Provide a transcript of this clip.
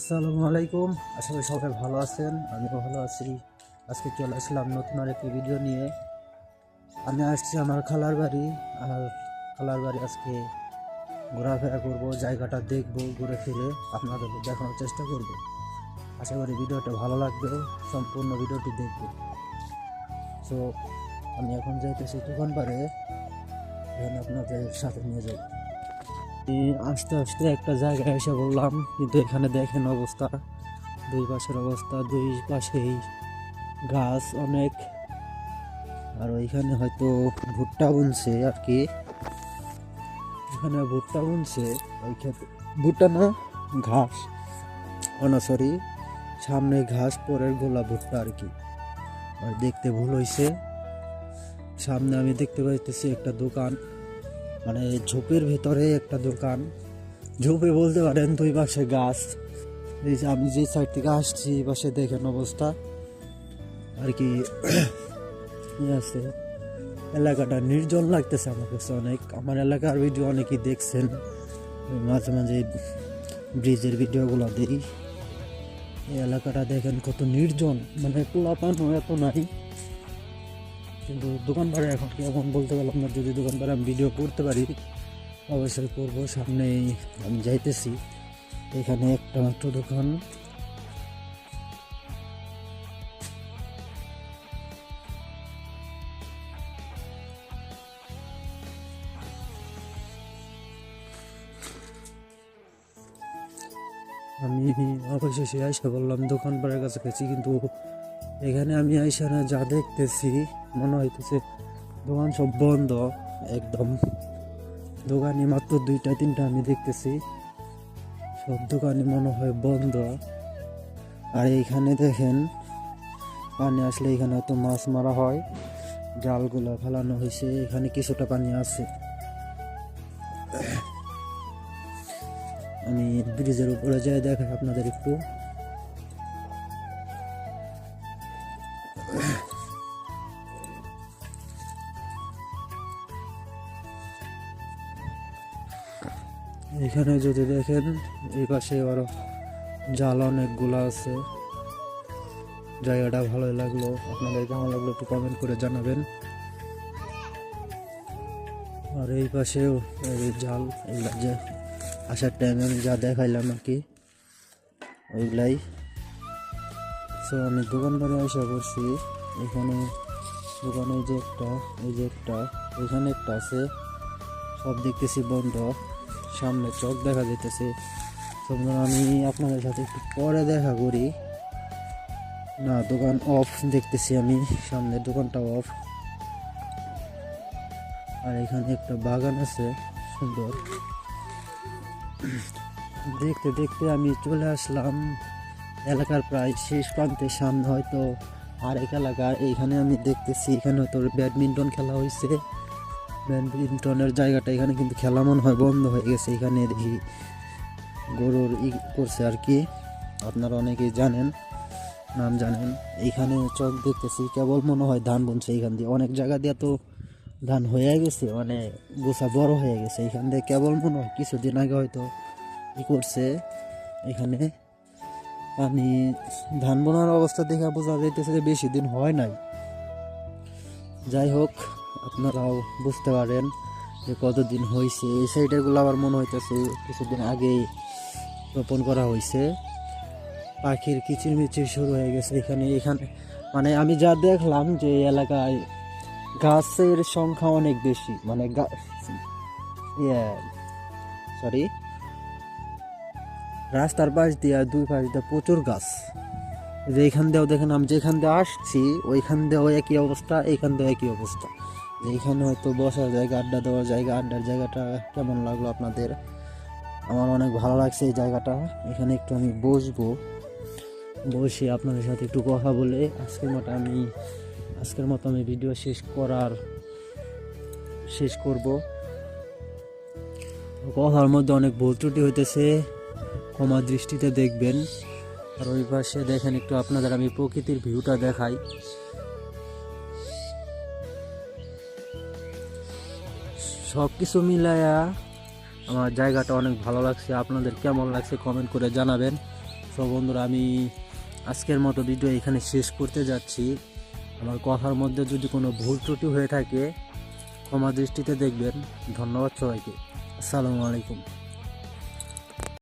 আসসালামু আলাইকুম। আশা করি সবাই ভালো আছেন, আমিও ভালো আছি। আজকে চলে আসলাম নতুন আর একটি ভিডিও নিয়ে। আমি আসছি আমার খালার বাড়ি, আর খালার বাড়ি আজকে ঘোরাফেরা করব, জায়গাটা দেখব, ঘুরে ফিরে আপনাদের দেখানোর চেষ্টা করব। আশা করি ভিডিওটা ভালো লাগবে, সম্পূর্ণ ভিডিওটি দেখব। সো আমি এখন যাইতেছি দোকান পারে আপনাদের সাথে নিয়ে যাব। এই আস্তে আস্তে একটা জায়গায় এসে বললাম কিন্তু এখানে দেখেন অবস্থা। দুই পাশের অবস্থা, দুই পাশেই গাছ অনেক। আর ওইখানে হয়তো ভুট্টা বুনছে আর কি। এখানে ভুট্টা বুনছে, ওই ক্ষেত্রে ভুট্টা না, ঘাস। না সরি সামনে ঘাস, পরের গোলা ভুট্টা আর কি। আর দেখতে ভুল হয়েছে সামনে আমি দেখতে পাইতেছি একটা দোকান। মানে ঝোপের ভেতরে একটা দোকান। ঝোপে বলতে পারেন দুই পাশে গাছ। এই যে আমি যে সাইড থেকে আসছি, এই পাশে দেখেন অবস্থা। আর কি আছে। এলাকাটা নির্জন লাগতেছে আমার কাছে অনেক। আমার এলাকার ভিডিও অনেকেই দেখছেন। মাঝে মাঝে ব্রিজের ভিডিওগুলো দিই। এই এলাকাটা দেখেন কত নির্জন। মানে পোলাপানও এত নাই। কিন্তু দোকান ভাড়া এখন এখন বলতে পারলাম না যদি দোকান ভাড়া আমি ভিডিও করতে পারি, অবশ্যই করব। সামনেই আমি যাইতেছি। এখানে একটা মাত্র দোকান। আমি অবশেষে আইসা বললাম, দোকান পাড়ার কাছে গেছি কিন্তু এখানে আমি আইসা না যা দেখতেছি, মনে হইতেছে দোকান সব বন্ধ, একদম। দোকানে মাত্র দুইটা, তিনটা আমি দেখতেছি। সব দোকানে মনে হয় বন্ধ। আর এইখানে দেখেন, পানি আসলে এখানে হয়তো মাছ মারা হয়, জালগুলো ফেলানো হয়েছে এখানে কিছুটা পানি আছে। আমি ব্রিজের উপরে যাই, দেখাই আপনাদের একটু। এখানে যদি দেখেন, এই পাশে আরও জাল অনেকগুলো আছে। জায়গাটা ভালোই লাগল। আপনাদের কেমন লাগল একটু কমেন্ট করে জানাবেন। আর এই পাশেও এই জাল যে আসার টাইমে যা দেখাইলাম আর কি, ওইগুলাই। সো আমি দোকান বাড়ি আসা করছি এখানে দোকানে যে একটা, এই যে একটা, এখানে একটা আছে। সব দেখতেছি বন্ধ। সামনে চোখ দেখা যাইতেছে। আমি আপনাদের সাথে একটু পরে দেখা করি। না, দোকান অফ দেখতেছি আমি। সামনের দোকানটা অফ আর এখানে একটা বাগান আছে, সুন্দর। দেখতে দেখতে আমি চলে আসলাম। এলাকার প্রায় শেষ প্রান্তের সামনে হয়তো আরেক এলাকা। এইখানে আমি দেখতেছি, এখানে হয়তো ব্যাডমিন্টন খেলা হয়েছে ব্যাডমিন্টনের জায়গাটা এখানে কিন্তু খেলা মনে হয়, বন্ধ হয়ে গেছে। এখানে দেখি গরুর ই করছে আর কি। আপনারা অনেকেই জানেন, নাম জানেন। এইখানে চক দেখতেছি, কেবল মনে হয় ধান বুনছে এইখান দিয়ে। অনেক জায়গা দিয়ে তো ধান হয়ে গেছে মানে গোছা বড় হয়ে গেছে। এইখান দিয়ে কেবল মনে হয় কিছুদিন আগে হয়তো ই করছে। এখানে পানি ধান বোনার অবস্থা দেখে বোঝা যাইতেছে যে বেশি দিন হয় নাই। যাই হোক আপনারাও বুঝতে পারেন যে কতদিন হয়েছে এই সাইডেরগুলো আবার মনে হইতেছে কিছুদিন আগেই রোপণ করা হয়েছে পাখির কিচিরমিচির শুরু হয়ে গেছে এখানে। এখানে মানে আমি যা দেখলাম যে এলাকায় গাছের সংখ্যা অনেক বেশি। মানে সরি রাস্তার পাশ দিয়ে দুই পাশ দিয়ে প্রচুর গাছ। যে এইখান দিয়েও দেখেন আমি যেখান দিয়ে আসছি, ওইখান দিয়েও একই অবস্থা, এইখান দিয়েও একই অবস্থা। এইখানে হয়তো বসার জায়গা, আড্ডা দেওয়ার জায়গা, আড্ডার জায়গাটা কেমন লাগল আপনাদের? আমার অনেক ভালো লাগছে এই জায়গাটা। এখানে একটু আমি বসবো। বসে আপনাদের সাথে একটু কথা বলে আজকের মতো আমি, আজকের মতো আমি ভিডিও শেষ করার, শেষ করব। কথার মধ্যে অনেক ভুল ত্রুটি হইতেছে, ক্ষমা দৃষ্টিতে দেখবেন। আর ওই পাশে দেখেন একটু আপনাদের আমি প্রকৃতির ভিউটা দেখাই। সব কিছু মিলায়া আমার জায়গাটা অনেক ভালো লাগছে। আপনাদের কেমন লাগছে কমেন্ট করে জানাবেন। তো বন্ধুরা, আমি আজকের মতো ভিডিও এখানে শেষ করতে যাচ্ছি। আমার কথার মধ্যে যদি কোনো ভুল ত্রুটি হয়ে থাকে, ক্ষমা দৃষ্টিতে দেখবেন। ধন্যবাদ সবাইকে। আসসালামু আলাইকুম।